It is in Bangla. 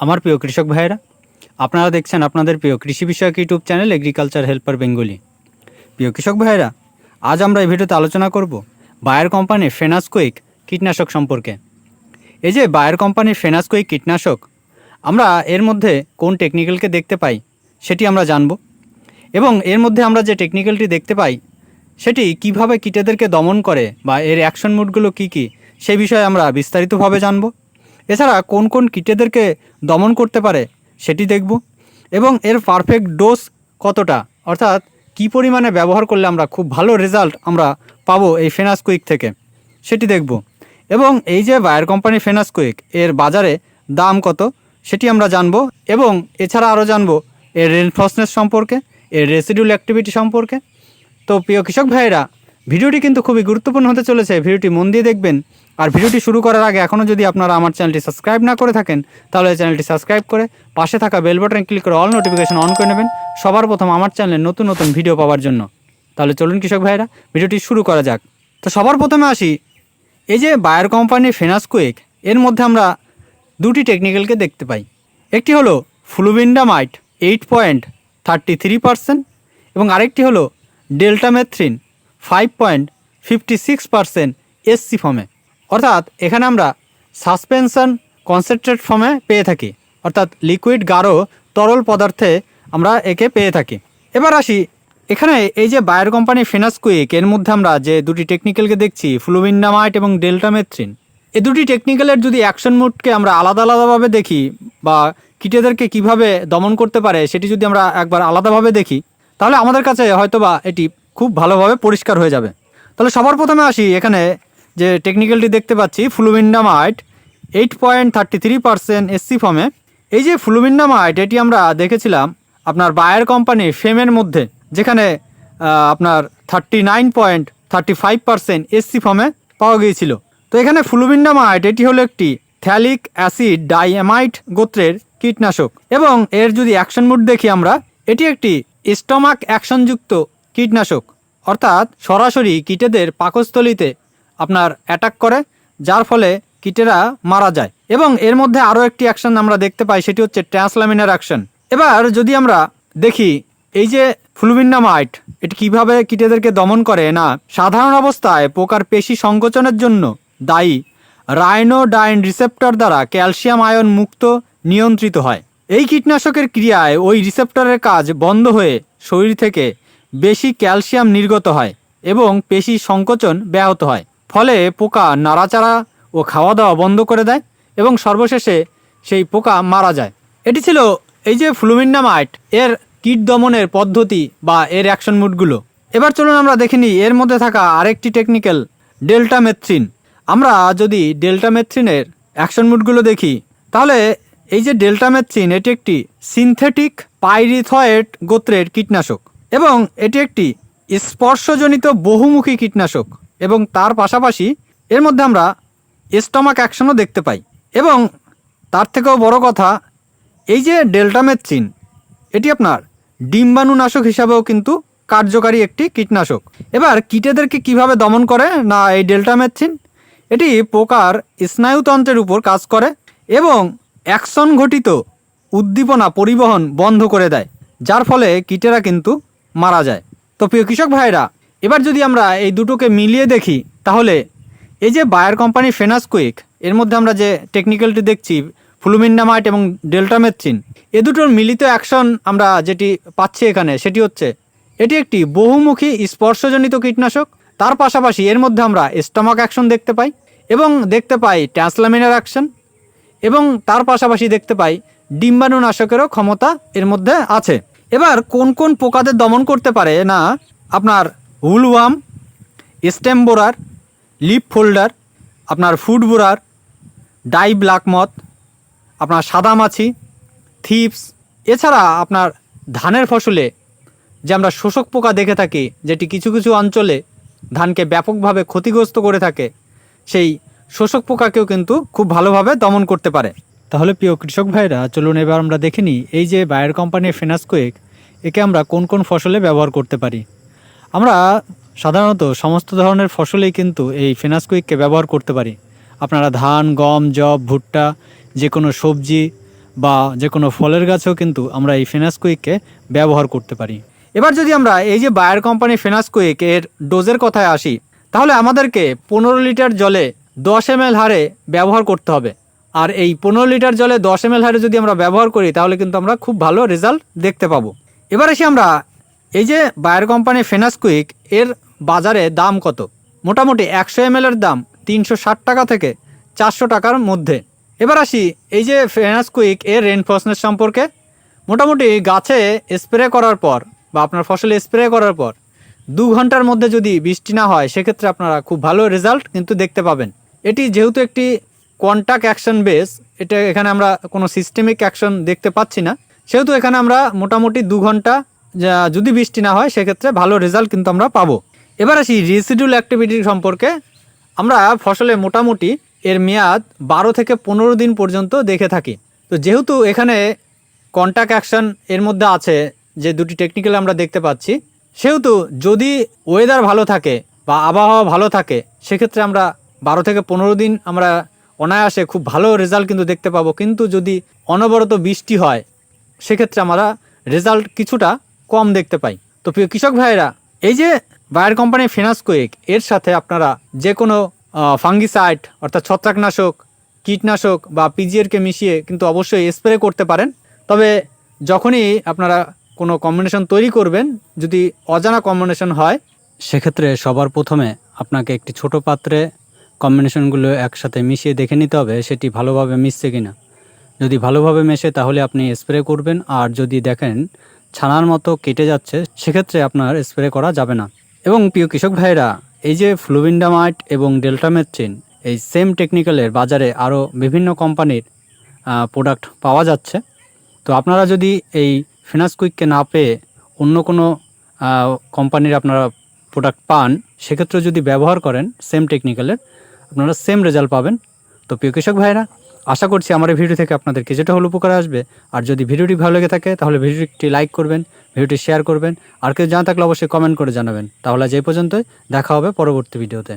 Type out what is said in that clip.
আমার প্রিয় কৃষক ভাইয়েরা, আপনারা দেখছেন আপনাদের প্রিয় কৃষি বিষয়ক YouTube channel agriculture helper Bengali. প্রিয় কৃষক ভাইয়েরা, আজ আমরা এই ভিডিওতে আলোচনা করব বায়ার কোম্পানির ফেনাসকুইক কীটনাশক সম্পর্কে। এই যে বায়ার কোম্পানির ফেনাসকুইক কীটনাশক, আমরা এর মধ্যে কোন টেকনিক্যালকে দেখতে পাই সেটি আমরা জানব এবং এর মধ্যে আমরা যে টেকনিক্যালটি দেখতে পাই সেটি কীভাবে কীটেদেরকে দমন করে বা এর অ্যাকশন মুডগুলো কী কী সেই বিষয়ে আমরা বিস্তারিতভাবে জানব। এছাড়া কোন কোন কীটেদেরকে দমন করতে পারে সেটি দেখব। এবং এর পারফেক্ট ডোজ কতটা? অর্থাৎ কী পরিমাণে ব্যবহার করলে আমরা খুব ভালো রেজাল্ট আমরা পাবো এই ফেনাসকুইক থেকে? সেটি দেখব। এবং এই যে বায়ার কোম্পানি ফেনাসকুইক এর বাজারে দাম কত সেটি আমরা জানব এবং এছাড়া আরও জানব এর রেনফ্রসনেস সম্পর্কে, এর রেসিডিউল অ্যাক্টিভিটি সম্পর্কে। তো প্রিয় কৃষক ভাইয়েরা ভিডিওটি কিন্তু খুবই গুরুত্বপূর্ণ হতে চলেছে। ভিডিওটি মন দিয়ে দেখবেন। আর ভিডিওটি শুরু করার আগে এখনও যদি আপনারা আমার চ্যানেলটি সাবস্ক্রাইব না করে থাকেন, তাহলে চ্যানেলটি সাবস্ক্রাইব করে পাশে থাকা বেল বাটন ক্লিক করে অল নোটিফিকেশন অন করে নেবেন সবার প্রথম আমার চ্যানেলে নতুন নতুন ভিডিও পাওয়ার জন্য। তাহলে চলুন কৃষক ভাইয়েরা, ভিডিওটি শুরু করা যাক। তো সবার প্রথমে আসি। এই যে বায়ার কোম্পানির ফেনাসকুইক এর মধ্যে আমরা দুটি টেকনিক্যালকে দেখতে পাই। একটি হলো flubendiamide eight point thirty three percent এবং আরেকটি হলো deltamethrin five point fifty six percent SC ফর্মে অর্থাৎ এখানে আমরা সাসপেনশন কনসেন্ট্রেট ফর্মে পেয়ে থাকি। অর্থাৎ লিকুইড গাঢ়, তরল পদার্থে আমরা একে পেয়ে থাকি। এবার আসি, এখানে এই যে বায়ার কোম্পানি ফেনাসকুইক এর মধ্যে আমরা যে দুটি টেকনিক্যালকে দেখছি ফ্লুবিন্ডামাইট এবং ডেল্টামেথ্রিন এ দুটি টেকনিক্যালের যদি অ্যাকশন মুডকে আমরা আলাদা আলাদাভাবে দেখি বা কীটেদেরকে কীভাবে দমন করতে পারে, সেটি যদি আমরা একবার আলাদাভাবে দেখি, তাহলে আমাদের কাছে হয়তোবা এটি খুব ভালোভাবে পরিষ্কার হয়ে যাবে। তাহলে সবার প্রথমে আসি এখানে যে টেকনিক্যালটি দেখতে পাচ্ছি flubendiamide eight point thirty three percent SC ফর্মে এই যে ফ্লুমিন্ডামাইট এটি আমরা দেখেছিলাম আপনার বায়ার কোম্পানি ফেমের মধ্যে, যেখানে আপনার thirty nine point thirty five percent SC ফর্মে পাওয়া গিয়েছিল। তো এখানে ফ্লুমিন্ডামাইট এটি হলো একটি থ্যালিক অ্যাসিড ডাইঅ্যামাইট গোত্রের কীটনাশক। এবং এর যদি অ্যাকশন মুড দেখি আমরা, এটি একটি স্টমাক অ্যাকশনযুক্ত কীটনাশক। অর্থাৎ সরাসরি কীটেদের পাকস্থলিতে আপনার অ্যাটাক করে, যার ফলে কীটেরা মারা যায়। এবং এর মধ্যে আরও একটি অ্যাকশন আমরা দেখতে পাই, সেটি হচ্ছে ট্রান্সলামিনার অ্যাকশন এবার যদি আমরা দেখি, এই যে ফ্লুবিন্ডামাইট এটি কীভাবে কীটেদেরকে দমন করে না, সাধারণ অবস্থায় পোকার পেশি সংকোচনের জন্য দায়ী রাইনোডাইন রিসেপ্টর দ্বারা ক্যালসিয়াম আয়ন মুক্ত নিয়ন্ত্রিত হয়। এই কীটনাশকের ক্রিয়ায় ওই রিসেপ্টরের কাজ বন্ধ হয়ে শরীর থেকে বেশি ক্যালসিয়াম নির্গত হয় এবং পেশি সংকোচন ব্যাহত হয়। ফলে পোকা নাড়াচাড়া ও খাওয়া দাওয়া বন্ধ করে দেয় এবং সর্বশেষে সেই পোকা মারা যায়। এটি ছিল এই যে ফ্লুমিন্ডামাইট এর কীট দমনের পদ্ধতি বা এর অ্যাকশন মুডগুলো। এবার চলুন আমরা দেখে নিই, এর মধ্যে থাকা আরেকটি টেকনিক্যাল ডেল্টামেথ্রিন। আমরা যদি ডেল্টামেথ্রিনের অ্যাকশন মুডগুলো দেখি, তাহলে এই যে ডেল্টামেথ্রিন, এটি একটি সিনথেটিক পাইরিথয়েড গোত্রের কীটনাশক। এবং এটি একটি স্পর্শজনিত বহুমুখী কীটনাশক এবং তার পাশাপাশি এর মধ্যে আমরা স্টমাক অ্যাকশনও দেখতে পাই। এবং তার থেকেও বড় কথা, এই যে ডেল্টামেথ্রিন, এটি আপনার ডিম্বাণুনাশক হিসাবেও কিন্তু কার্যকারী একটি কীটনাশক। এবার কীটেদেরকে কীভাবে দমন করে না এই ডেল্টামেথ্রিন? এটি পোকার স্নায়ুতন্ত্রের উপর কাজ করে এবং অ্যাকশন ঘটিত উদ্দীপনা পরিবহন বন্ধ করে দেয়, যার ফলে কীটেরা কিন্তু মারা যায়। তো প্রিয় কৃষক ভাইরা এবার যদি আমরা এই দুটোকে মিলিয়ে দেখি, তাহলে এই যে বায়ার কোম্পানি ফেনাসকুইক, এর মধ্যে আমরা যে টেকনিক্যালটি দেখছি, ফ্লুমিন্ডামাইট এবং ডেল্টামেথ্রিন, এ দুটোর মিলিত অ্যাকশন আমরা যেটি পাচ্ছি এখানে, সেটি হচ্ছে, এটি একটি বহুমুখী স্পর্শজনিত কীটনাশক। তার পাশাপাশি এর মধ্যে আমরা স্টমাক অ্যাকশন দেখতে পাই এবং দেখতে পাই ট্রান্সলামিনার অ্যাকশন এবং তার পাশাপাশি দেখতে পাই ডিম্বাণুনাশকেরও ক্ষমতা এর মধ্যে আছে। এবার কোন কোন পোকাদের দমন করতে পারে না? আপনার হুলওয়াম স্টেম বোরার, লিপ ফোল্ডার, আপনার ফুড বোরার, ডাই ব্ল্যাক মথ, আপনার সাদা মাছি, থিপস, এছাড়া আপনার ধানের ফসলে যে আমরা শোষক পোকা দেখে থাকি, যেটি কিছু কিছু অঞ্চলে ধানকে ব্যাপকভাবে ক্ষতিগ্রস্ত করে থাকে, সেই শোষক পোকাকেও কিন্তু খুব ভালোভাবে দমন করতে পারে। তাহলে প্রিয় কৃষক ভাইরা, চলুন এবার আমরা দেখে নিই এই যে বায়ার কোম্পানির ফেনাসকুইক একে আমরা কোন কোন ফসলে ব্যবহার করতে পারি। আমরা সাধারণত সমস্ত ধরনের ফসলেই কিন্তু এই ফেনাসকুইককে ব্যবহার করতে পারি। আপনারা ধান, গম জব ভুট্টা যে কোনো সবজি বা যে কোনো ফলের গাছেও কিন্তু আমরা এই ফেনাসকুইককে ব্যবহার করতে পারি। এবার যদি আমরা এই যে বায়ার কোম্পানি ফেনাসকুইক এর ডোজের কথায় আসি, তাহলে আমাদেরকে পনেরো লিটার জলে দশ এম হারে ব্যবহার করতে হবে। আর এই পনেরো লিটার জলে দশ এম এল হারে যদি আমরা ব্যবহার করি, তাহলে কিন্তু আমরা খুব ভালো রেজাল্ট দেখতে পাবো। এবার আসি আমরা, এই যে বায়ার কোম্পানি ফেনাসকুইক, এর বাজারে দাম কত? মোটামুটি একশো এম এর দাম তিনশো ষাট টাকা থেকে চারশো টাকার মধ্যে। এবার আসি, এই যে ফেনাসকুইক, এর রেনফোর্সনেস সম্পর্কে। মোটামুটি গাছে স্প্রে করার পর বা আপনার ফসলে স্প্রে করার পর দু ঘণ্টার মধ্যে যদি বৃষ্টি না হয়, সেক্ষেত্রে আপনারা খুব ভালো রেজাল্ট কিন্তু দেখতে পাবেন। এটি যেহেতু একটি কন্টাক্ট অ্যাকশন বেস এটা এখানে আমরা কোনো সিস্টেমিক অ্যাকশন দেখতে পাচ্ছি না। সেহেতু এখানে আমরা মোটামুটি দু ঘণ্টা যদি বৃষ্টি না হয়, সেক্ষেত্রে ভালো রেজাল্ট কিন্তু আমরা পাবো। এবার আসি রেসিডুয়াল অ্যাক্টিভিটি সম্পর্কে। আমরা ফসলে মোটামুটি এর মেয়াদ বারো থেকে পনেরো দিন পর্যন্ত দেখে থাকি। তো যেহেতু এখানে কন্ট্যাক্ট অ্যাকশন এর মধ্যে আছে, যে দুটি টেকনিক্যাল আমরা দেখতে পাচ্ছি, সেহেতু যদি ওয়েদার ভালো থাকে বা আবহাওয়া ভালো থাকে, সেক্ষেত্রে আমরা বারো থেকে পনেরো দিন আমরা অনায়াসে খুব ভালো রেজাল্ট কিন্তু দেখতে পাবো। কিন্তু যদি অনবরত বৃষ্টি হয়, সেক্ষেত্রে আমরা রেজাল্ট কিছুটা কম দেখতে পাই। তো প্রিয় কৃষক ভাইয়েরা, এই যে বায়ার কোম্পানি ফিনান্সকোয়েক এর সাথে আপনারা যে কোনো ফাঙ্গিসাইড অর্থাৎ ছত্রাকনাশক, কীটনাশক বা পিজিএরকে মিশিয়ে কিন্তু অবশ্যই স্প্রে করতে পারেন। তবে যখনই আপনারা কোনো কম্বিনেশন তৈরি করবেন, যদি অজানা কম্বিনেশন হয়, সেক্ষেত্রে সবার প্রথমে আপনাকে একটি ছোট পাত্রে কম্বিনেশনগুলো একসাথে মিশিয়ে দেখে নিতে হবে, সেটি ভালোভাবে মিশছে কিনা। যদি ভালোভাবে মেশে, তাহলে আপনি স্প্রে করবেন, আর যদি দেখেন ছানার মতো কেটে যাচ্ছে, সেক্ষেত্রে আপনার স্প্রে করা যাবে না। এবং প্রিয় কৃষক ভাইরা এই যে ফ্লুভিন্ডামাইট এবং ডেল্টামেট্রিন এই সেম টেকনিক্যালের বাজারে আরও বিভিন্ন কোম্পানির প্রোডাক্ট পাওয়া যাচ্ছে। তো আপনারা যদি এই ফিনাসকুইককে না পেয়ে অন্য কোনো কোম্পানির আপনারা প্রোডাক্ট পান, সেক্ষেত্রে যদি ব্যবহার করেন সেম টেকনিক্যালের আপনারা সেম রেজাল্ট পাবেন। তো প্রিয় কৃষক ভাইরা আশা করছি আমার এই ভিডিও থেকে আপনাদের কিছুটা হলো উপকার আসবে। আর যদি ভিডিওটি ভালো লেগে থাকে, তাহলে ভিডিওটি লাইক করবেন, ভিডিওটি শেয়ার করবেন। আর কেউ জানা থাকলে অবশ্যই কমেন্ট করে জানাবেন। তাহলে এই পর্যন্তই, দেখা হবে পরবর্তী ভিডিওতে